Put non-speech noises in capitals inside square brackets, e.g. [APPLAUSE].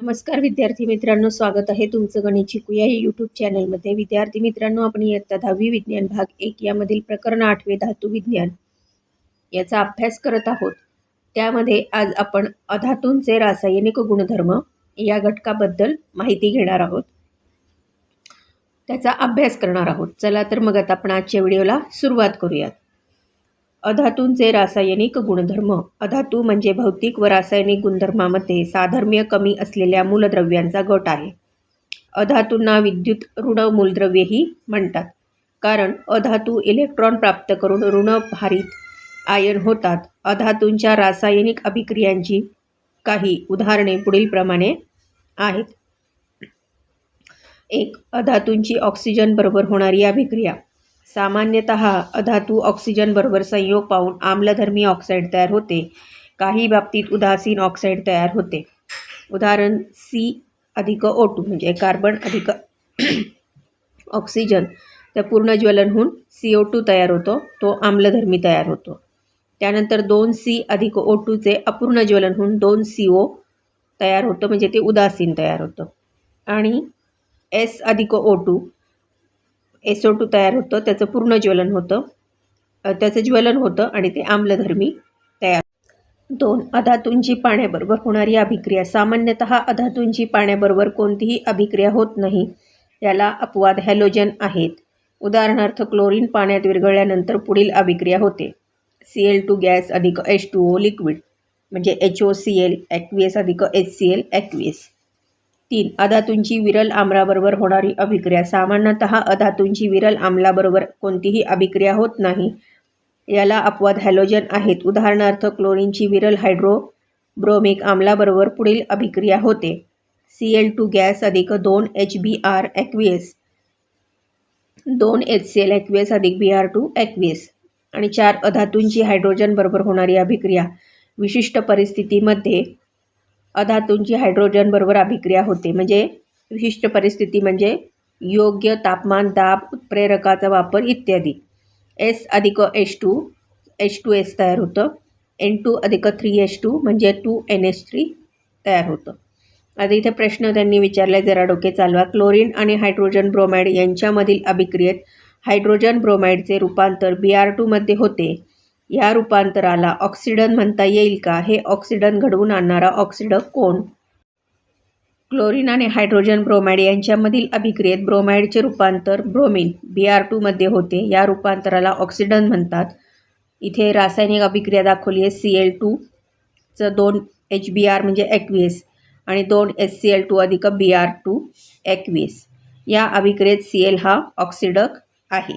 नमस्कार विद्यार्थी मित्रांनो स्वागत आहे तुमचं गणित शिकू या यूट्यूब चॅनलमध्ये विद्यार्थी मित्रांनो आपण इयत्ता दहावी विज्ञान भाग एक यामधील प्रकरण आठवे धातू विज्ञान याचा अभ्यास करत आहोत. त्यामध्ये आज आपण अधातूंचे रासायनिक गुणधर्म या घटकाबद्दल माहिती घेणार आहोत. त्याचा अभ्यास करणार आहोत. चला तर मग आता आपण आजच्या व्हिडिओला सुरुवात करूयात. अधातूंचे रासायनिक गुणधर्म. अधातू म्हणजे भौतिक व रासायनिक गुणधर्मामध्ये साधर्म्य कमी असलेल्या मूलद्रव्यांचा गट आहे. अधातूंना विद्युत ऋण मूलद्रव्येही म्हणतात. कारण अधातू इलेक्ट्रॉन प्राप्त करून ऋणभारित आयन होतात. अधातूंच्या रासायनिक अभिक्रियांची काही उदाहरणे पुढीलप्रमाणे आहेत. एक अधातूंची ऑक्सिजन बरोबर होणारी अभिक्रिया. सामान्यतः अधातू ऑक्सिजनबरोबर संयोग पाहून आम्लधर्मी ऑक्साईड तयार होते. काही बाबतीत उदासीन ऑक्साईड तयार होते. उदाहरण सी अधिक ओ टू म्हणजे कार्बन अधिक [CLEARS THROAT] ऑक्सिजन तर पूर्ण ज्वलन होऊन सी ओ टू तयार होतो. तो आम्लधर्मी तयार होतो. त्यानंतर दोन सी अधिक ओ टूचे अपूर्ण ज्वलन होऊन दोन सी ओ तयार होतं. म्हणजे ते उदासीन तयार होतं. आणि एस अधिक ओ टू एसओ टू तयार होतं त्याचं पूर्ण ज्वलन होतं. त्याचं ज्वलन होतं आणि ते आम्लधर्मी तयार. दोन अधातूंची पाण्याबरोबर होणारी अभिक्रिया. सामान्यतः अधातूंची पाण्याबरोबर कोणतीही अभिक्रिया होत नाही. याला अपवाद हॅलोजन आहेत. उदाहरणार्थ क्लोरीन पाण्यात विरघळल्यानंतर पुढील अभिक्रिया होते. सी एल टू गॅस अधिक एच टू ओ लिक्विड म्हणजे H O C L aqueous अधिक एच सी एल ॲक्विएस तीन. अधातूंची विरल आम्लाबरोबर होणारी अभिक्रिया. सामान्यतः अधातूंची विरल आम्लाबरोबर कोणतीही अभिक्रिया होत नाही. याला अपवाद हॅलोजन आहेत. उदाहरणार्थ क्लोरीनची विरल हायड्रो ब्रोमिक आम्लाबरोबर पुढील अभिक्रिया होते. सी एल टू गॅस अधिक दोन एच बी आर ॲक्विएस दोन एच सी एल ॲक्विएस अधिक बी आर टू ॲक्विएस आणि चार अधातूंची हायड्रोजनबरोबर होणारी अभिक्रिया. विशिष्ट परिस्थितीमध्ये अधातूंची हायड्रोजनबरोबर अभिक्रिया होते. म्हणजे विशिष्ट परिस्थिती म्हणजे योग्य तापमान दाब उत्प्रेरकाचा वापर इत्यादी. एस अधिक H two H two S तयार होतं. एन टू अधिक थ्री एच टू म्हणजे टू एन एच थ्री तयार होतं. आता इथे प्रश्न त्यांनी विचारला जरा डोके चालवा. क्लोरीन आणि हायड्रोजन ब्रोमाइड यांच्यामधील अभिक्रियेत हायड्रोजन ब्रोमाइडचे रूपांतर बी आर टूमध्ये होते. या रूपांतराला ऑक्सिडन म्हणता येईल का? हे ऑक्सिडन घडवून आणणारा ऑक्सिडक कोण? क्लोरीन आणि हायड्रोजन ब्रोमाइड यांच्यामधील अभिक्रियेत ब्रोमाइडचे रूपांतर ब्रोमिन बी आर टूमध्ये होते. या रूपांतराला ऑक्सिडन म्हणतात. इथे रासायनिक अभिक्रिया दाखवली आहे सी एल टूचं दोन एच बी आर म्हणजे एकवीस आणि दोन एस सी एल टू अधिक बी आर टू एकवीस या अभिक्रियेत सी एल हा ऑक्सिडक आहे.